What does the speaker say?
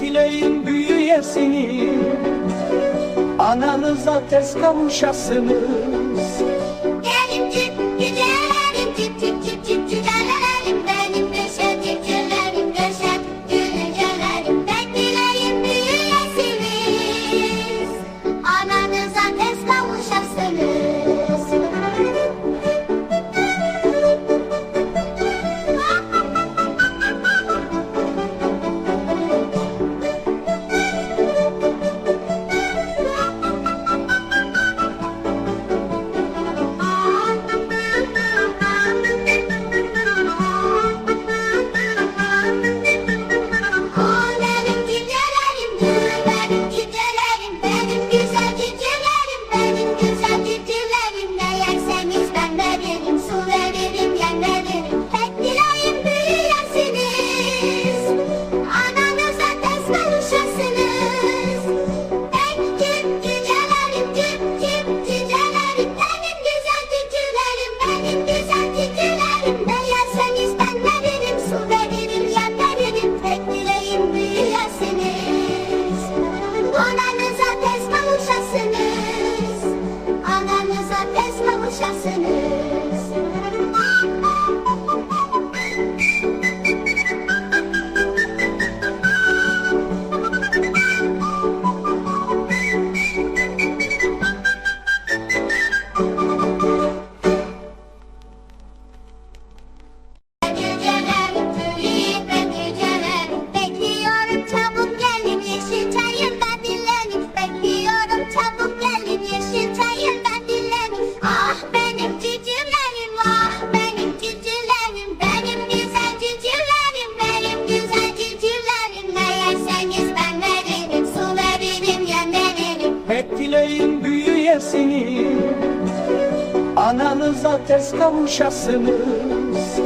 Dileyin büyüyesini Ananıza tez kavuşasını Dileğim büyüyesiniz Ananıza tez kavuşasınız